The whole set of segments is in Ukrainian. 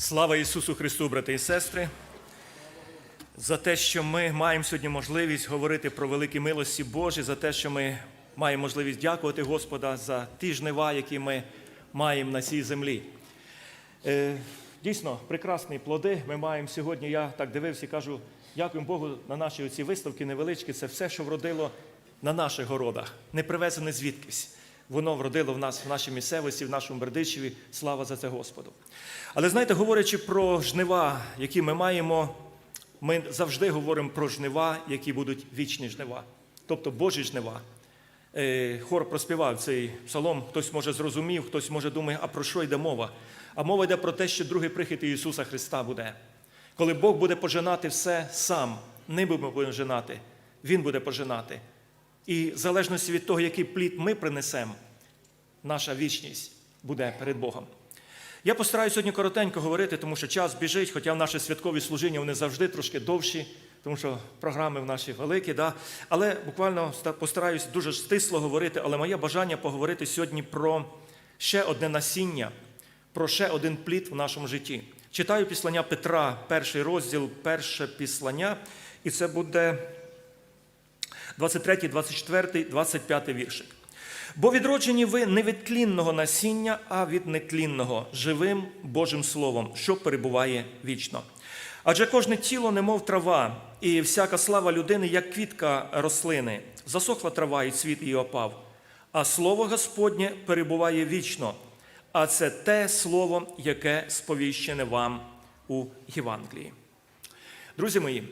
Слава Ісусу Христу, брати і сестри, за те, що ми маємо сьогодні можливість говорити про великі милості Божі, за те, що ми маємо можливість дякувати Господа за ті жнива, які ми маємо на цій землі. Е, Дійсно, прекрасні плоди ми маємо сьогодні. Я так дивився і кажу, дякуємо Богу на наші оці виставки невеличкі. Це все, що вродило на наших городах, не привезене звідкись. Воно вродило в нас в нашій місцевості, в нашому Бердичеві. Слава за це Господу. Але знаєте, говорячи про жнива, які ми маємо, ми завжди говоримо про жнива, які будуть вічні жнива, тобто Божі жнива. Е, Хор проспівав цей псалом, хтось може зрозумів, хтось може думає, а про що йде мова? А мова йде про те, що другий прихід Ісуса Христа буде. Коли Бог буде пожинати все сам, не будемо пожинати, Він буде пожинати. І в залежності від того, який плід ми принесемо, наша вічність буде перед Богом. Я постараюся сьогодні коротенько говорити, тому що час біжить, хоча в наші святкові служіння вони завжди трошки довші, тому що програми в наші великі. Да? Але буквально постараюсь дуже стисло говорити, але моє бажання поговорити сьогодні про ще одне насіння, про ще один плід в нашому житті. Читаю післання Петра, перший розділ, перше післання, і це буде 23, 24, 25 віршик. Бо відроджені ви не від тлінного насіння, а від нетлінного, живим Божим Словом, що перебуває вічно. Адже кожне тіло, немов трава, і всяка слава людини, як квітка рослини, засохла трава, і цвіт її опав. А слово Господнє перебуває вічно, а це те слово, яке сповіщене вам у Євангелії. Друзі мої,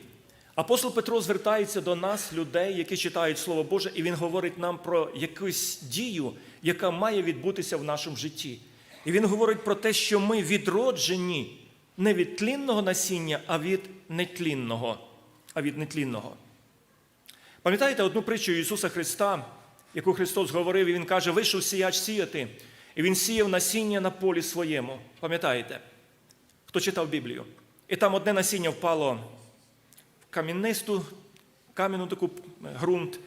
апостол Петро звертається до нас, людей, які читають Слово Боже, і він говорить нам про якусь дію, яка має відбутися в нашому житті. І він говорить про те, що ми відроджені не від тлінного насіння, а від нетлінного. А від нетлінного. Пам'ятаєте одну притчу Ісуса Христа, яку Христос говорив, і Він каже, вийшов сіяч сіяти, і Він сіяв насіння на полі своєму. Пам'ятаєте? Хто читав Біблію? І там одне насіння впало кам'янисту, кам'яну таку ґрунт,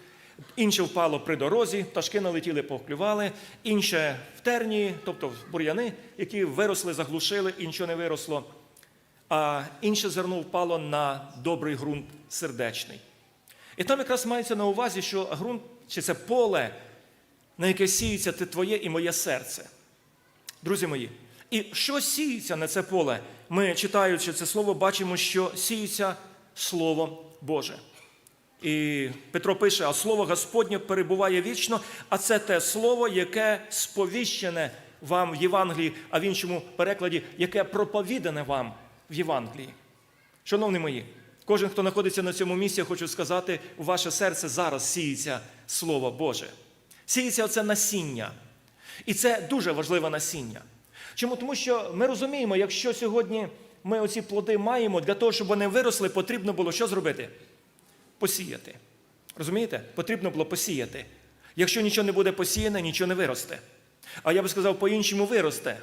інше впало при дорозі, пташки налетіли, поклювали, інше в терні, тобто в бур'яни, які виросли, заглушили, і нічого не виросло. А інше зерно впало на добрий ґрунт сердечний. І там якраз мається на увазі, що ґрунт чи це поле, на яке сіється те твоє і моє серце. Друзі мої, і що сіється на це поле? Ми, читаючи це слово, бачимо, що сіється Слово Боже. І Петро пише: а слово Господнє перебуває вічно, а це те слово, яке сповіщене вам в Євангелії, а в іншому перекладі, яке проповідане вам в Євангелії. Шановні мої, кожен, хто знаходиться на цьому місці, я хочу сказати, у ваше серце зараз сіється Слово Боже. Сіється оце насіння. І це дуже важливе насіння. Чому? Тому що ми розуміємо, якщо сьогодні ми оці плоди маємо, для того, щоб вони виросли, потрібно було що зробити? Посіяти. Розумієте? Потрібно було посіяти. Якщо нічого не буде посіяне, нічого не виросте. А я би сказав, по-іншому виросте.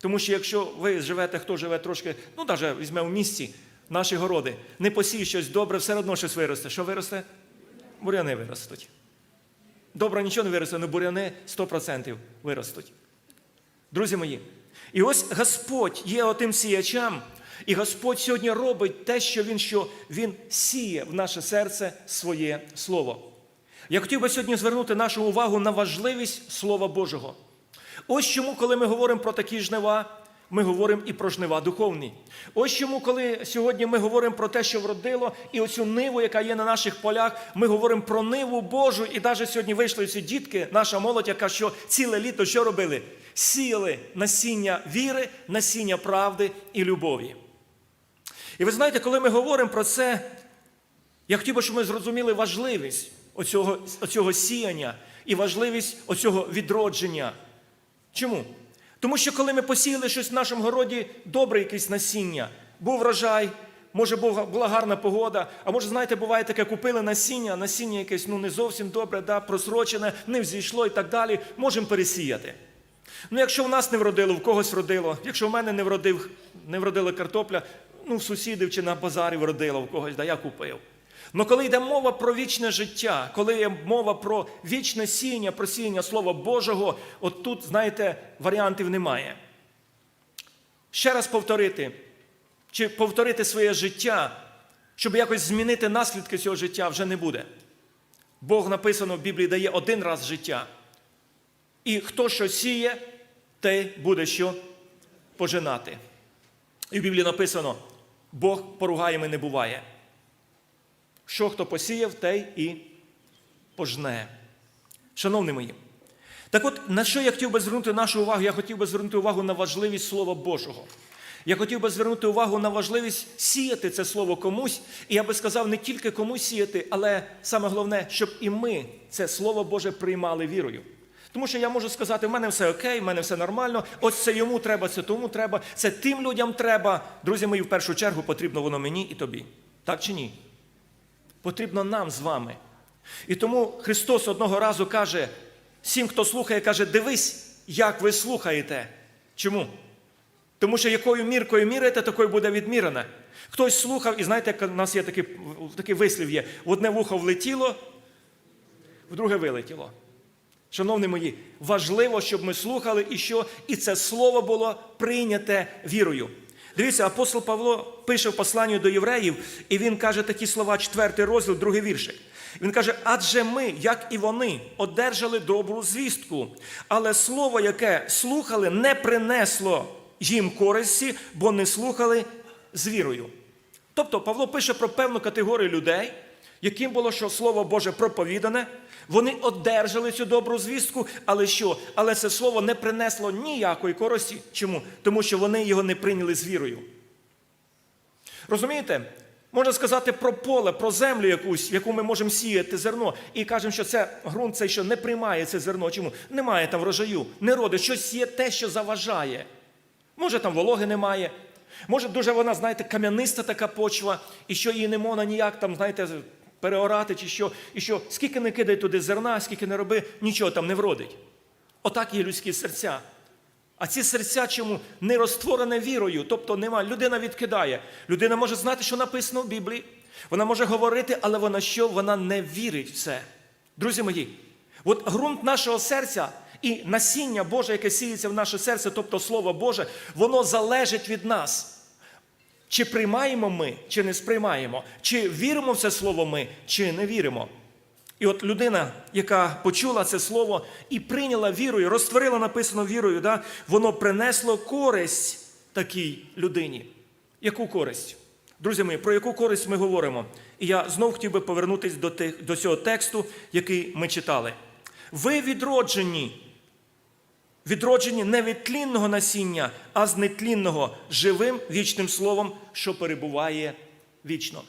Тому що якщо ви живете, хто живе трошки, ну навіть візьмемо в місті наші городи, не посій щось добре, все одно щось виросте. Що виросте? Буряни виростуть. Добре, нічого не виросте, але буряни 100% виростуть. Друзі мої, і ось Господь є отим сіячам, і Господь сьогодні робить те, що Він що Він сіє в наше серце своє Слово. Я хотів би сьогодні звернути нашу увагу на важливість Слова Божого. Ось чому, коли ми говоримо про такі жнива, ми говоримо і про жнива духовні. Ось чому, коли сьогодні ми говоримо про те, що вродило, і оцю ниву, яка є на наших полях, ми говоримо про ниву Божу. І навіть сьогодні вийшли ці дітки, наша молодь, яка що ціле літо що робили? Сіяли насіння віри, насіння правди і любові. І ви знаєте, коли ми говоримо про це, я хотів би, щоб ми зрозуміли важливість оцього, оцього сіяння і важливість оцього відродження. Чому? Тому що коли ми посіяли щось в нашому городі, добре якесь насіння, був врожай, може була гарна погода, а може, знаєте, буває таке, купили насіння, насіння якесь ну, не зовсім добре, да, просрочене, не взійшло і так далі, можемо пересіяти. Ну, якщо в нас не вродило, в когось вродило, якщо в мене не вродив, не вродила картопля, ну в сусідів чи на базарі вродило в когось, да я купив. Но коли йде мова про вічне життя, коли є мова про вічне сіяння, про сіяння Слова Божого, от тут, знаєте, варіантів немає. ще раз повторити, чи повторити своє життя, щоб якось змінити наслідки цього життя, вже не буде. Бог написано в Біблії дає один раз життя. І хто що сіє, той буде що пожинати. І в Біблії написано: Бог поругаєми не буває. Що хто посіяв, той і пожне. Шановні мої, так от на що я хотів би звернути нашу увагу? Я хотів би звернути увагу на важливість Слова Божого. Я хотів би звернути увагу на важливість сіяти це слово комусь, і я би сказав, не тільки комусь сіяти, але саме головне, щоб і ми це Слово Боже приймали вірою. Тому що я можу сказати, в мене все окей, в мене все нормально, ось це йому треба, це тому треба, це тим людям треба. Друзі мої, в першу чергу потрібно воно мені і тобі. Так чи ні? Потрібно нам з вами. І тому Христос одного разу каже, всім, хто слухає, каже, дивись, як ви слухаєте. Чому? Тому що якою міркою міряєте, такою буде відмірена. Хтось слухав, і знаєте, як у нас є такий, такий вислів є: в одне вухо влетіло, в друге вилетіло. Шановні мої, важливо, щоб ми слухали і що і це слово було прийняте вірою. Дивіться, апостол Павло пише в посланні до євреїв, і він каже такі слова, четвертий розділ, другий віршик. Він каже: адже ми, як і вони, одержали добру звістку, але слово, яке слухали, не принесло їм користі, бо не слухали з вірою. Тобто Павло пише про певну категорію людей, яким було що Слово Боже проповідане, вони одержали цю добру звістку, але що? Але це слово не принесло ніякої користі. Чому? Тому що вони його не прийняли з вірою. Розумієте? Можна сказати про поле, про землю якусь, в яку ми можемо сіяти зерно, і кажемо, що це ґрунт цей, що не приймає це зерно. Чому? Немає там врожаю, не родить, щось є те, що заважає. Може, там вологи немає. Може, дуже вона, знаєте, кам'яниста така почва, і що її не можна ніяк там, знаєте, переорати, чи що, і що скільки не кидай туди зерна, скільки не роби, нічого там не вродить. Отак є людські серця. А ці серця чому не розтворене вірою, тобто нема. Людина відкидає. Людина може знати, що написано в Біблії. Вона може говорити, але вона що? Вона не вірить в це. Друзі мої, от ґрунт нашого серця і насіння Боже, яке сіється в наше серце, тобто Слово Боже, воно залежить від нас. Чи приймаємо ми, чи не сприймаємо, чи віримо в це слово ми, чи не віримо. І от людина, яка почула це слово і прийняла вірою, розтворила написано вірою, да, воно принесло користь такій людині. Яку користь? Друзі мої, про яку користь ми говоримо? І я знов хотів би повернутися до, тих, до цього тексту, який ми читали. Ви відроджені, відроджені не від тлінного насіння, а з нетлінного, живим вічним словом, що перебуває вічно.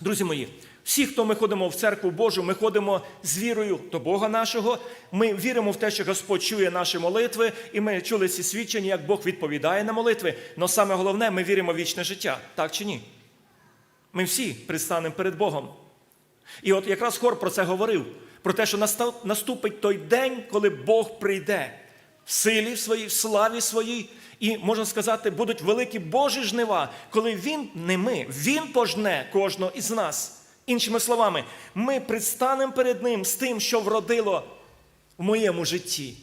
Друзі мої, всі, хто ми ходимо в церкву Божу, ми ходимо з вірою до Бога нашого. Ми віримо в те, що Господь чує наші молитви, і ми чули ці свідчення, як Бог відповідає на молитви. Але саме головне, ми віримо в вічне життя. Так чи ні? Ми всі предстанемо перед Богом. І от якраз хор про це говорив: про те, що наступить той день, коли Бог прийде в силі своїй, в славі своїй. І можна сказати, будуть великі Божі жнива, коли Він, не ми, Він пожне кожного із нас. Іншими словами, ми предстанемо перед Ним з тим, що вродило в моєму житті.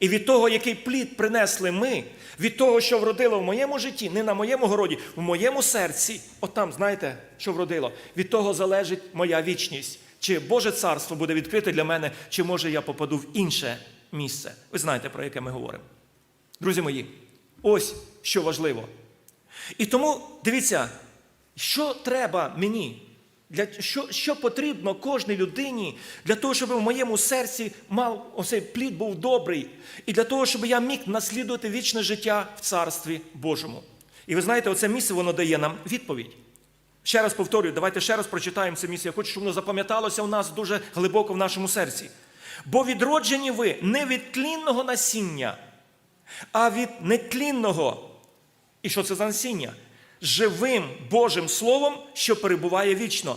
І від того, який плід принесли ми, від того, що вродило в моєму житті, не на моєму городі, в моєму серці, от там, знаєте, що вродило, від того залежить моя вічність. Чи Боже царство буде відкрите для мене, чи може я попаду в інше місце. Ви знаєте, про яке ми говоримо. Друзі мої, ось що важливо. І тому дивіться, що треба мені, для, що що потрібно кожній людині для того, щоб в моєму серці мав оцей плід був добрий, і для того, щоб я міг наслідувати вічне життя в Царстві Божому. І ви знаєте, оце місце воно дає нам відповідь. Ще раз повторюю, давайте ще раз прочитаємо це місце. Я хочу, щоб воно запам'яталося у нас дуже глибоко в нашому серці. Бо відроджені ви не від тлінного насіння, а від нетлінного. І що це за насіння? Живим Божим Словом, що перебуває вічно.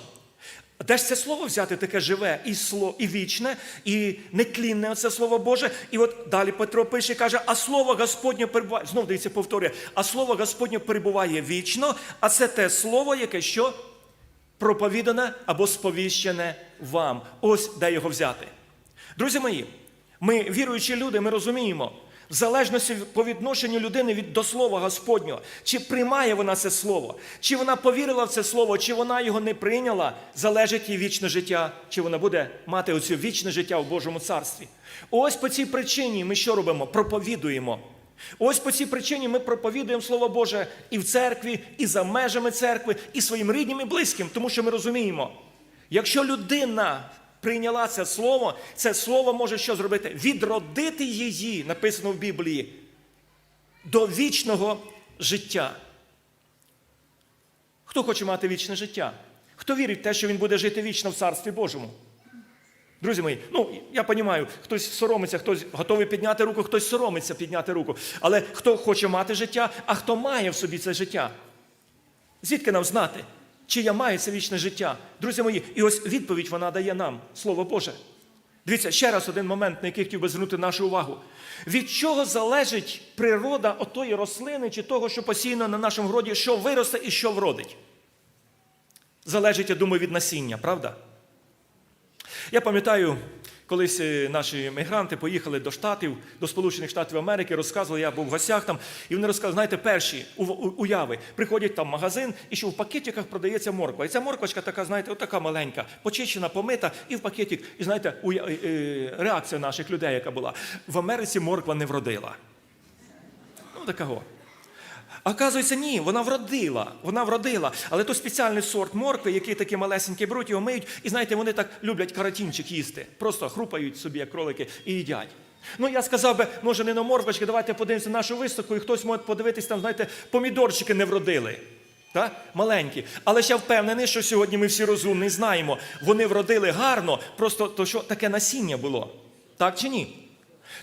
Де ж це слово взяти таке живе і слово, і вічне, і нетлінне оце слово Боже. І от далі Петро пише каже, а слово Господнє перебуває. Знов дивіться, повторює, а слово Господнє перебуває вічно, а це те слово, яке що проповідане або сповіщене вам. Ось де його взяти. Друзі мої, ми віруючі люди, ми розуміємо, В залежності по відношенню людини від до слова Господнього, чи приймає вона це слово, чи вона повірила в це слово, чи вона його не прийняла, залежить її вічне життя, чи вона буде мати оце вічне життя в Божому царстві. Ось по цій причині ми що робимо? Проповідуємо. Ось по цій причині ми проповідуємо Слово Боже і в церкві, і за межами церкви, і своїм рідним і близьким, тому що ми розуміємо, якщо людина прийняла це слово, це слово може що зробити? Відродити її, написано в Біблії, до вічного життя. Хто хоче мати вічне життя? Хто вірить в те, що він буде жити вічно в Царстві Божому? Друзі мої, ну я розумію, хтось соромиться, хтось готовий підняти руку, хтось соромиться підняти руку. Але хто хоче мати життя, а хто має в собі це життя? Звідки нам знати, чи я маю це вічне життя? Друзі мої, і ось відповідь вона дає нам, Слово Боже. Дивіться, ще раз один момент, на який хотів би звернути нашу увагу. Від чого залежить природа отої рослини чи того, що посіяно на нашому городі, що виросте і що вродить? Залежить, я думаю, від насіння, правда? Я пам'ятаю, колись е, наші мігранти поїхали до Штатів, до Сполучених Штатів Америки, розказували, я був в гостях там, і вони розказали, знаєте, перші уяви, приходять там в магазин, і що в пакетиках продається морква. І ця морквочка така, знаєте, отака маленька, почищена, помита, і в пакетик. І знаєте, е, е, реакція наших людей, яка була. В Америці морква не вродила. Ну, такого. Оказується, ні, вона вродила. Вона вродила. Але то спеціальний сорт моркви, який такі малесенькі беруть, його миють. І знаєте, вони так люблять каратінчик їсти. Просто хрупають собі, як кролики, і їдять. Ну, я сказав би, може, не на морквочки, давайте подивимося на нашу виставку, і хтось може подивитись, там, знаєте, помідорчики не вродили. Так? Маленькі. Але ще впевнений, що сьогодні ми всі розумні знаємо. Вони вродили гарно, просто то, що таке насіння було. Так чи ні?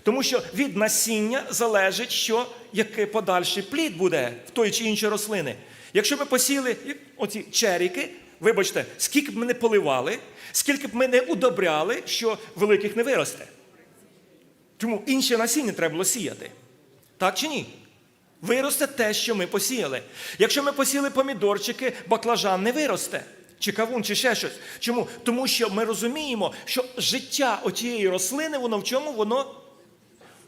Тому що від насіння залежить, що який подальший плід буде в той чи іншій рослини. Якщо ми посіли оці черіки, вибачте, скільки б ми не поливали, скільки б ми не удобряли, що великих не виросте. Тому інше насіння треба було сіяти. Так чи ні? Виросте те, що ми посіяли. Якщо ми посіяли помідорчики, баклажан не виросте. Чи кавун, чи ще щось. Чому? Тому що ми розуміємо, що життя отієї рослини, воно в чому? Воно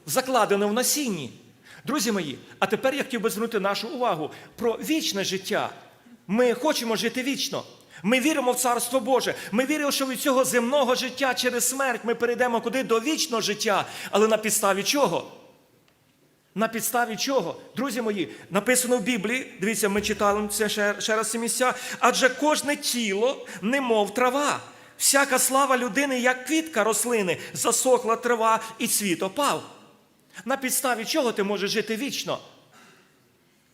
закладено в насінні. Друзі мої, а тепер я хотів би звернути нашу увагу про вічне життя. Ми хочемо жити вічно. Ми віримо в Царство Боже. Ми віримо, що від цього земного життя через смерть ми перейдемо куди до вічного життя. Але на підставі чого? На підставі чого? Друзі мої, написано в Біблії, дивіться, ми читали це ще, ще раз ці місця. Адже кожне тіло, немов трава. Всяка слава людини, як квітка рослини, засохла трава і цвіт опав. На підставі чого ти можеш жити вічно?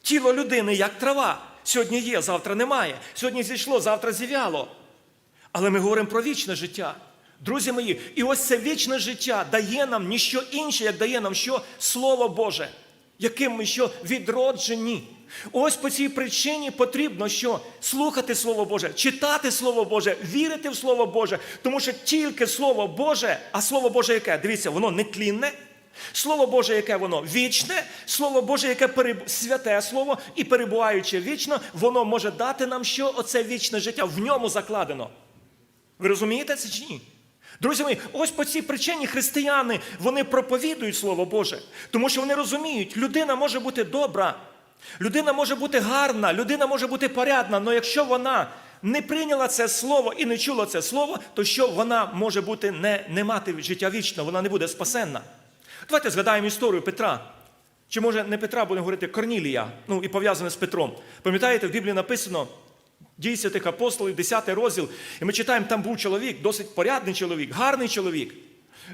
Тіло людини як трава. Сьогодні є, завтра немає. Сьогодні зійшло, завтра зів'яло. Але ми говоримо про вічне життя. Друзі мої, і ось це вічне життя дає нам ніщо інше, як дає нам що Слово Боже, яким ми що відроджені. Ось по цій причині потрібно що слухати Слово Боже, читати Слово Боже, вірити в Слово Боже, тому що тільки Слово Боже, а Слово Боже яке? Дивіться, воно нетлінне. Слово Боже, яке воно вічне, Слово Боже, яке переб... святе Слово і перебуваючи вічно, воно може дати нам що оце вічне життя в ньому закладено. Ви розумієте це чи ні? Друзі мої, ось по цій причині християни вони проповідують Слово Боже, тому що вони розуміють, людина може бути добра, людина може бути гарна, людина може бути порядна, але якщо вона не прийняла це слово і не чула це слово, то що вона може бути не, не мати життя вічного, вона не буде спасенна. Давайте згадаємо історію Петра. Чи може не Петра, будемо говорити Корнілія, ну і пов'язане з Петром. Пам'ятаєте, в Біблії написано дії святих апостолів, 10 розділ, і ми читаємо, там був чоловік, досить порядний чоловік, гарний чоловік.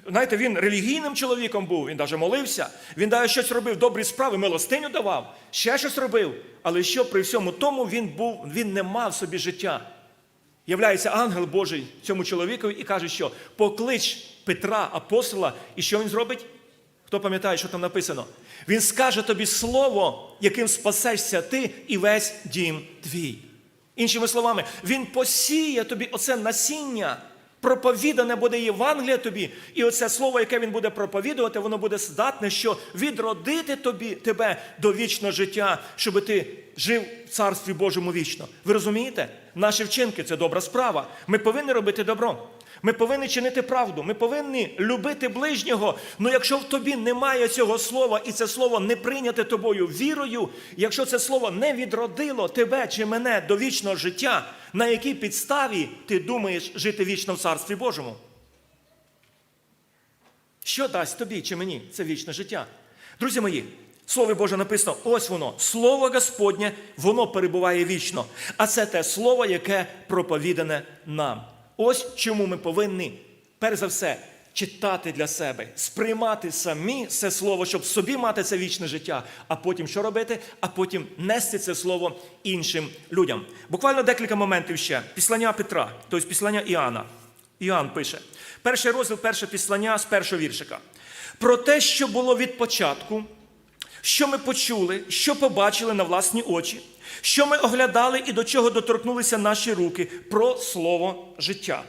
Знаєте, він релігійним чоловіком був, він навіть молився, він навіть щось робив, добрі справи, милостиню давав, ще щось робив. Але що при всьому тому він був, він не мав собі життя. Являється ангел Божий цьому чоловікові і каже, що поклич Петра, апостола, і що він зробить? Хто пам'ятає, що там написано? Він скаже тобі слово, яким спасешся ти і весь дім твій. Іншими словами, він посіє тобі оце насіння, проповідане буде Євангелія тобі, і оце слово, яке він буде проповідувати, воно буде здатне, що відродити тобі, тебе до вічного життя, щоб ти жив в Царстві Божому вічно. Ви розумієте? Наші вчинки це добра справа. Ми повинні робити добро. Ми повинні чинити правду, ми повинні любити ближнього. Ну якщо в тобі немає цього слова, і це слово не прийняте тобою вірою, якщо це слово не відродило тебе чи мене до вічного життя, на якій підставі ти думаєш жити вічно в Царстві Божому? Що дасть тобі чи мені це вічне життя? Друзі мої, Слово Боже написано, ось воно, Слово Господнє, воно перебуває вічно. А це те слово, яке проповідане нам. Ось чому ми повинні, перш за все, читати для себе, сприймати самі це слово, щоб собі мати це вічне життя, а потім що робити? А потім нести це слово іншим людям. Буквально декілька моментів ще. Післання Петра, тобто післання Іоанна. Іоанн пише: перший розділ, перше післання з першого віршика. Про те, що було від початку, що ми почули, що побачили на власні очі, що ми оглядали і до чого доторкнулися наші руки про слово життя.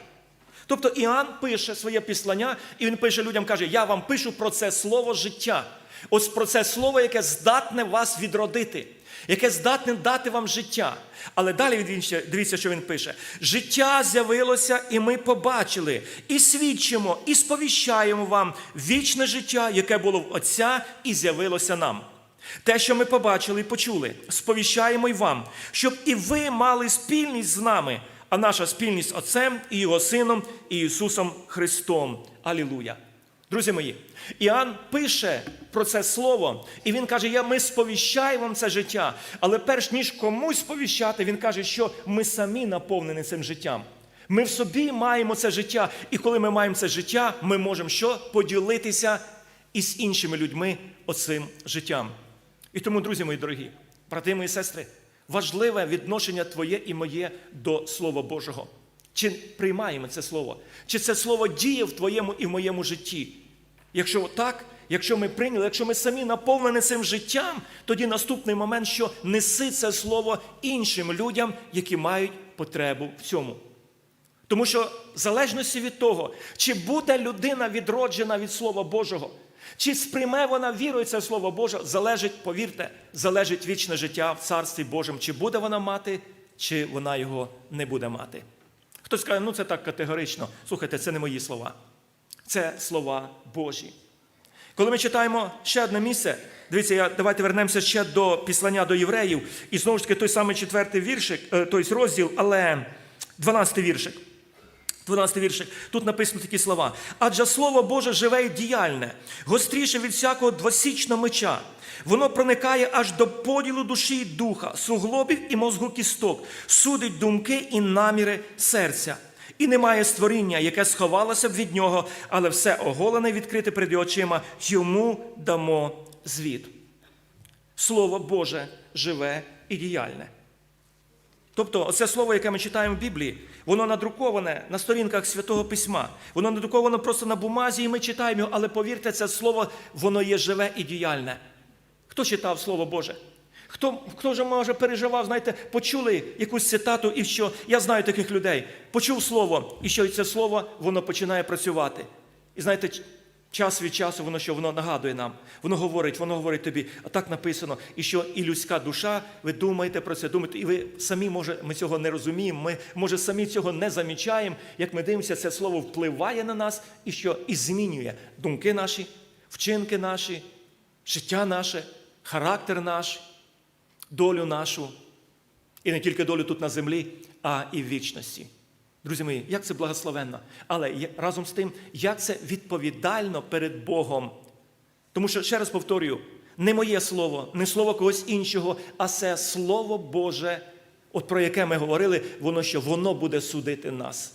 Тобто Іоанн пише своє післання, і він пише людям, каже: Я вам пишу про це слово життя. Ось про це слово, яке здатне вас відродити, яке здатне дати вам життя. Але далі дивіться, що він пише: життя з'явилося, і ми побачили, і свідчимо, і сповіщаємо вам вічне життя, яке було в Отця, і з'явилося нам. Те, що ми побачили і почули, сповіщаємо й вам, щоб і ви мали спільність з нами, а наша спільність з Отцем і Його Сином і Ісусом Христом. Алілуя! Друзі мої, Іоанн пише про це слово, і він каже: я, ми сповіщаємо вам це життя. Але перш ніж комусь сповіщати, він каже, що ми самі наповнені цим життям. Ми в собі маємо це життя, і коли ми маємо це життя, ми можемо що? Поділитися із іншими людьми оцим життям. І тому, друзі мої дорогі, брати мої сестри, важливе відношення твоє і моє до Слова Божого. Чи приймаємо це слово? Чи це слово діє в твоєму і в моєму житті? Якщо так, якщо ми прийняли, якщо ми самі наповнені цим життям, тоді наступний момент, що неси це слово іншим людям, які мають потребу в цьому. Тому що в залежності від того, чи буде людина відроджена від Слова Божого, чи сприйме вона вірою це Слово Боже, залежить, повірте, залежить вічне життя в Царстві Божому, чи буде вона мати, чи вона його не буде мати. Хтось каже, ну це так категорично. Слухайте, це не мої слова. Це слова Божі. Коли ми читаємо ще одне місце, дивіться, давайте вернемося ще до післання до євреїв, і знову ж таки той самий четвертий віршик, е, той розділ, але 12 віршик. 12 віршик. Тут написано такі слова. Адже Слово Боже живе і діяльне, гостріше від всякого двосічного меча. Воно проникає аж до поділу душі і духа, суглобів і мозгу кісток, судить думки і наміри серця. І немає створіння, яке сховалося б від нього, але все оголене відкрите перед очима, йому дамо звіт. Слово Боже живе і діяльне. Тобто, це слово, яке ми читаємо в Біблії, воно надруковане на сторінках Святого Письма. Воно надруковано просто на бумазі, і ми читаємо його, але повірте, це слово, воно є живе і діяльне. Хто читав Слово Боже? Хто, хто вже, може, переживав, знаєте, почули якусь цитату, і що? Я знаю таких людей, почув слово, і що це слово воно починає працювати. І знаєте, час від часу воно що воно нагадує нам, воно говорить, воно говорить тобі, а так написано, і що і людська душа, ви думаєте про це, думаєте, і ви самі, може, ми цього не розуміємо, ми, може, самі цього не замічаємо, як ми дивимося, це слово впливає на нас і що і змінює думки наші, вчинки наші, життя наше, характер наш, долю нашу. І не тільки долю тут на землі, а і в вічності. Друзі мої, як це благословенно. Але разом з тим, як це відповідально перед Богом. Тому що, ще раз повторюю, не моє слово, не слово когось іншого, а це Слово Боже, от про яке ми говорили, воно що воно буде судити нас.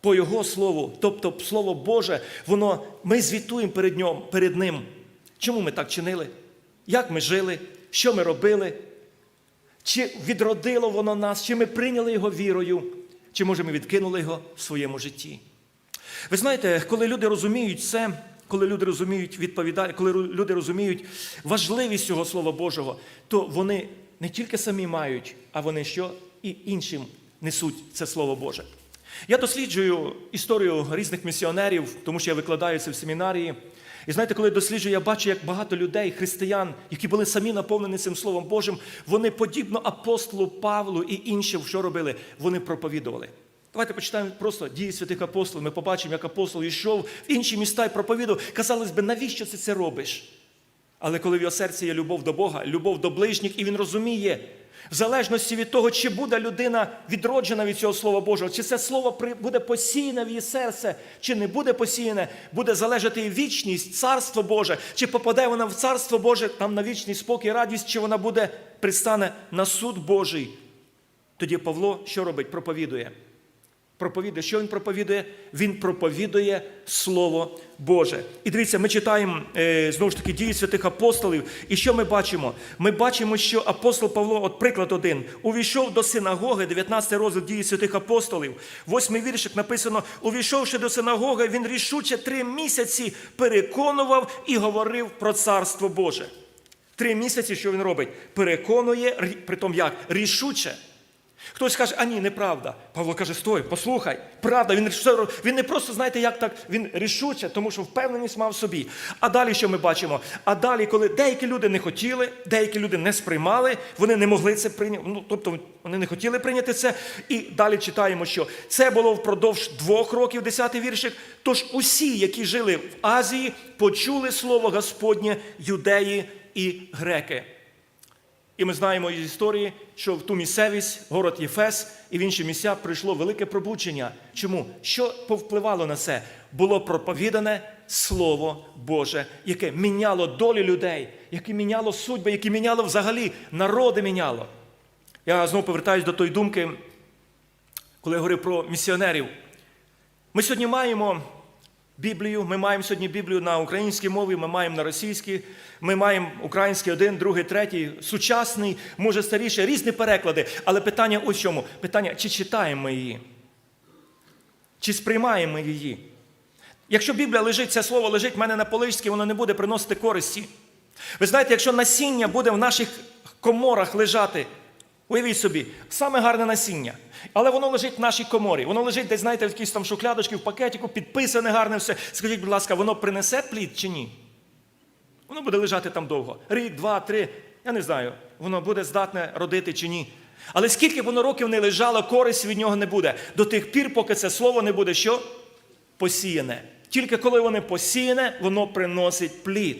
По Його Слову, тобто Слово Боже, воно, ми звітуємо перед, ньому, перед Ним. Чому ми так чинили? Як ми жили? Що ми робили? Чи відродило воно нас, чи ми прийняли його вірою, чи може ми відкинули його в своєму житті? Ви знаєте, коли люди розуміють це, коли люди розуміють відповідальність, коли люди розуміють важливість цього Слова Божого, то вони не тільки самі мають, а вони що і іншим несуть це Слово Боже. Я досліджую історію різних місіонерів, тому що я викладаю це в семінарії. І знаєте, коли я досліджую, я бачу, як багато людей, християн, які були самі наповнені цим Словом Божим, вони подібно апостолу Павлу і іншим, що робили? Вони проповідували. Давайте почитаємо просто дії святих апостолів. Ми побачимо, як апостол йшов в інші міста і проповідав. Казалось би, навіщо ти це робиш? Але коли в його серці є любов до Бога, любов до ближніх, і він розуміє, в залежності від того, чи буде людина відроджена від цього Слова Божого, чи це слово буде посіяне в її серце, чи не буде посіяне, буде залежати і вічність, царство Боже, чи попаде вона в царство Боже там на вічний спокій, радість, чи вона буде пристане на суд Божий. Тоді Павло що робить? Проповідує. Проповідує. Що він проповідує? Він проповідує Слово Боже. І дивіться, ми читаємо е, знову ж таки дії святих апостолів. І що ми бачимо? Ми бачимо, що апостол Павло, от приклад один, увійшов до синагоги, 19 розділ дії святих апостолів. Восьмий віршик написано: увійшовши до синагоги, він рішуче три місяці переконував і говорив про царство Боже. Три місяці, що він робить? Переконує, притом як? Рішуче. Хтось каже, а ні, неправда. Павло каже, стой, послухай, правда, він, він не просто, знаєте, як так, він рішуче, тому що впевненість мав в собі. А далі що ми бачимо? А далі, коли деякі люди не хотіли, деякі люди не сприймали, вони не могли це прийняти, ну, тобто вони не хотіли прийняти це. І далі читаємо, що це було впродовж двох років, 10 віршик. Тож усі, які жили в Азії, почули слово Господнє, юдеї і греки. І ми знаємо із історії, що в ту місцевість, город Єфес і в інші місця прийшло велике пробудження. Чому? Що повпливало на це? Було проповідане Слово Боже, яке міняло долі людей, яке міняло судьби, яке міняло взагалі народи міняло. Я знову повертаюся до тої думки, коли я говорив про місіонерів. Ми сьогодні маємо Біблію, ми маємо сьогодні Біблію на українській мові, ми маємо на російській, ми маємо український один, другий, третій, сучасний, може старіший, різні переклади. Але питання ось чому? Питання, чи читаємо ми її? Чи сприймаємо її? Якщо Біблія лежить, це слово лежить в мене на поличці, воно не буде приносити користі. Ви знаєте, якщо насіння буде в наших коморах лежати, уявіть собі, саме гарне насіння, але воно лежить в нашій коморі, воно лежить десь, знаєте, в якійсь там шухлядочці, в пакетику, підписане гарне все. Скажіть, будь ласка, воно принесе плід чи ні? Воно буде лежати там довго. Рік, два, три. Я не знаю, воно буде здатне родити чи ні. Але скільки б воно років не лежало, користь від нього не буде. До тих пір, поки це слово не буде що? Посіяне. Тільки коли воно посіяне, воно приносить плід.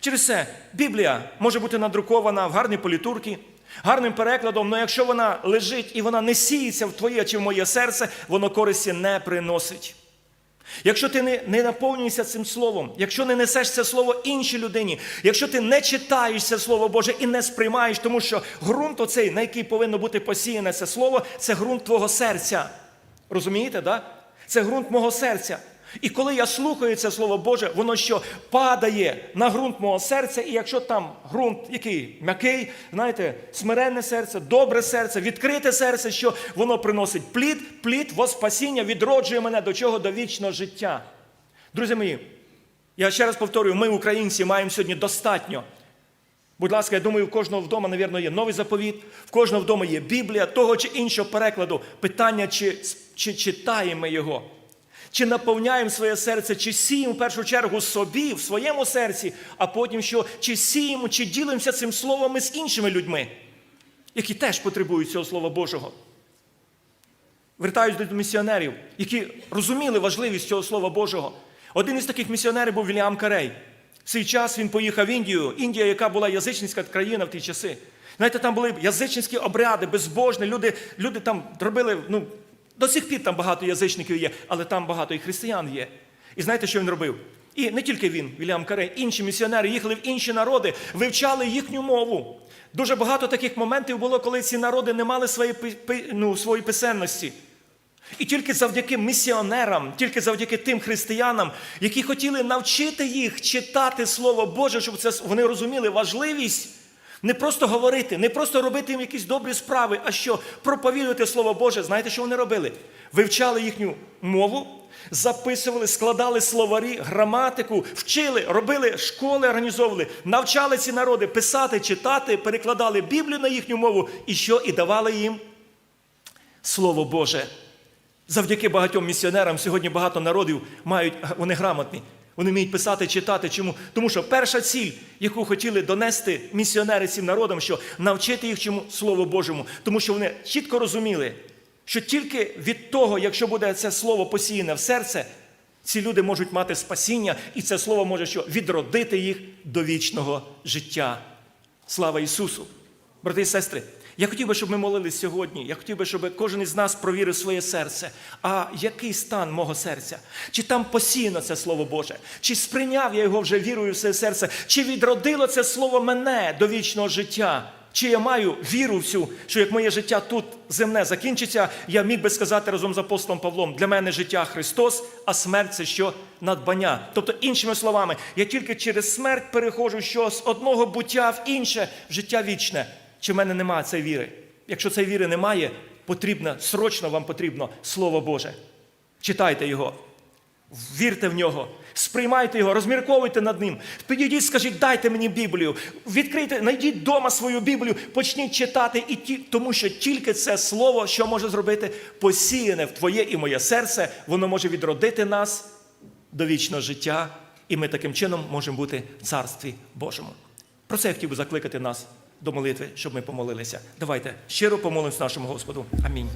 Через це Біблія може бути надрукована в гарній політурці, гарним перекладом, але якщо вона лежить і вона не сіється в твоє чи в моє серце, воно користі не приносить. Якщо ти не, не наповнюєшся цим словом, якщо не несеш це слово іншій людині, якщо ти не читаєш це слово Боже і не сприймаєш, тому що ґрунт оцей, на який повинно бути посіяне це слово, це ґрунт твого серця. Розумієте, да? Це ґрунт мого серця. І коли я слухаю це слово Боже, воно що падає на ґрунт мого серця, і якщо там ґрунт який м'який, знаєте, смиренне серце, добре серце, відкрите серце, що воно приносить плід, плід спасіння відроджує мене до чого? До вічного життя. Друзі мої, я ще раз повторюю, ми, українці, маємо сьогодні достатньо. Будь ласка, я думаю, у кожного вдома, навірно, є новий заповіт, в кожного вдома є Біблія, того чи іншого перекладу. Питання, чи, чи читаємо його, чи наповняємо своє серце, чи сіємо в першу чергу собі, в своєму серці, а потім що, чи сіємо, чи ділимося цим словом з іншими людьми, які теж потребують цього Слова Божого. Вертаюсь до місіонерів, які розуміли важливість цього Слова Божого. Один із таких місіонерів був Вільям Карей. В цей час він поїхав в Індію, Індія, яка була язичницька країна в ті часи. Знаєте, там були язичницькі обряди, безбожні, люди, люди там робили, ну, до сих пір там багато язичників є, але там багато і християн є. І знаєте, що він робив? І не тільки він, Вільям Карей, інші місіонери їхали в інші народи, вивчали їхню мову. Дуже багато таких моментів було, коли ці народи не мали пи- ну, свої писемності. І тільки завдяки місіонерам, тільки завдяки тим християнам, які хотіли навчити їх читати Слово Боже, щоб це вони розуміли важливість не просто говорити, не просто робити їм якісь добрі справи, а що проповідувати Слово Боже. Знаєте, що вони робили? Вивчали їхню мову, записували, складали словарі, граматику, вчили, робили школи, організовували, навчали ці народи писати, читати, перекладали Біблію на їхню мову і що? І давали їм Слово Боже. Завдяки багатьом місіонерам сьогодні багато народів мають, вони грамотні. Вони вміють писати, читати. Чому? Тому що перша ціль, яку хотіли донести місіонери цим народам, що навчити їх чому Слову Божому. Тому що вони чітко розуміли, що тільки від того, якщо буде це слово посіяне в серце, ці люди можуть мати спасіння, і це слово може що відродити їх до вічного життя. Слава Ісусу! Брати і сестри, я хотів би, щоб ми молились сьогодні. Я хотів би, щоб кожен із нас провірив своє серце. А який стан мого серця? Чи там посіяно це Слово Боже? Чи сприйняв я його вже вірою в своє серце? Чи відродило це слово мене до вічного життя? Чи я маю віру всю, що як моє життя тут земне закінчиться, я міг би сказати разом з апостолом Павлом: для мене життя Христос, а смерть це що надбання. Тобто, іншими словами, я тільки через смерть переходжу що з одного буття в інше в життя вічне. Чи в мене немає цієї віри? Якщо цієї віри немає, потрібно, срочно вам потрібно Слово Боже. Читайте його, вірте в нього, сприймайте його, розмірковуйте над ним. Підійдіть, скажіть, дайте мені Біблію. Відкрийте, знайдіть вдома свою Біблію, почніть читати, і ті, тому що тільки це слово, що може зробити, посіяне в твоє і моє серце, воно може відродити нас до вічного життя, і ми таким чином можемо бути в царстві Божому. Про це я хотів би закликати нас до молитви, щоб ми помолилися. Давайте щиро помолимось нашому Господу. Амінь.